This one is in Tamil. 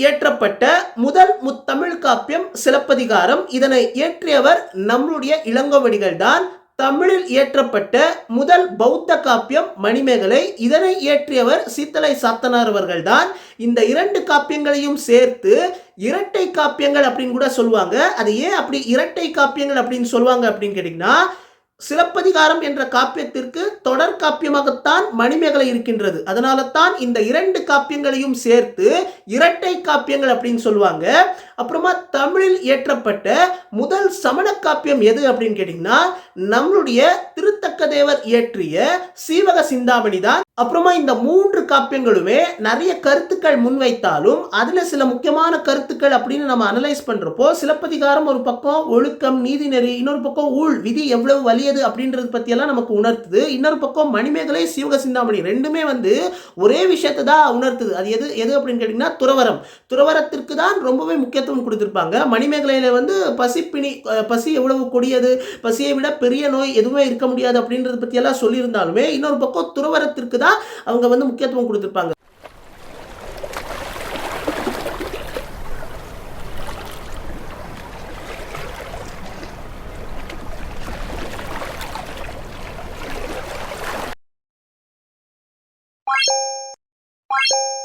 இயற்றப்பட்ட முதல் முத்தமிழ் காப்பியம் சிலப்பதிகாரம். இதனை இயற்றியவர் நம்மளுடைய இளங்கோவடிகள் தான் தமிழில் இயற்றப்பட்ட முதல் பௌத்த காப்பியம் மணிமேகலை. இதனை இயற்றியவர் சீத்தலை சாத்தனார் அவர்கள்தான். இந்த இரண்டு காப்பியங்களையும் சேர்த்து இரட்டை காப்பியங்கள் அப்படின்னு கூட சொல்லுவாங்க. அது ஏன் அப்படி இரட்டை காப்பியங்கள் அப்படின்னு சொல்லுவாங்க அப்படின்னு கேட்டிங்கன்னா சிலப்பதிகாரம் என்ற காப்பியத்திற்கு தொடர் காப்பியமாகத்தான் மணிமேகலை இருக்கின்றது. அதனால தான் இந்த இரண்டு காப்பியங்களையும் சேர்த்து இரட்டை காப்பியங்கள் அப்படின்னு சொல்லுவாங்க. அப்புறமா தமிழில் இயற்றப்பட்ட முதல் சமண காப்பியம் எது அப்படின்னு கேட்டிங்கன்னா நம்மளுடைய திருத்தக்க தேவர் இயற்றிய சீவக சிந்தாமணி தான். அப்புறமா இந்த மூன்று காப்பியங்களுமே நிறைய கருத்துக்கள் முன்வைத்தாலும் அதில் சில முக்கியமான கருத்துக்கள் அப்படின்னு நம்ம அனலைஸ் பண்ணுறப்போ சிலப்பதிகாரம் ஒரு பக்கம் ஒழுக்கம் நீதிநெறி இன்னொரு பக்கம் ஊழ் விதி எவ்வளவு வலியது அப்படின்றது பற்றியெல்லாம் நமக்கு உணர்த்துது. இன்னொரு இன்னொரு பக்கம் மணிமேகலை சிவக சிந்தாமணி ரெண்டுமே வந்து ஒரே விஷயத்தை தான் உணர்த்துது. அது எது எது அப்படின்னு கேட்டிங்கன்னா துறவரம். துறவரத்திற்கு தான் ரொம்பவே முக்கியத்துவம் கொடுத்துருப்பாங்க. மணிமேகலையில் வந்து பசிப்பிணி பசி எவ்வளவு கொடியது? பசியை விட பெரிய நோய் எதுவுமே இருக்க முடியாது அப்படின்றத பற்றியெல்லாம் சொல்லியிருந்தாலுமே இன்னொரு பக்கம் துறவரத்திற்கு தான் அவங்க வந்து முக்கியத்துவம் கொடுத்துருப்பாங்க. Bye.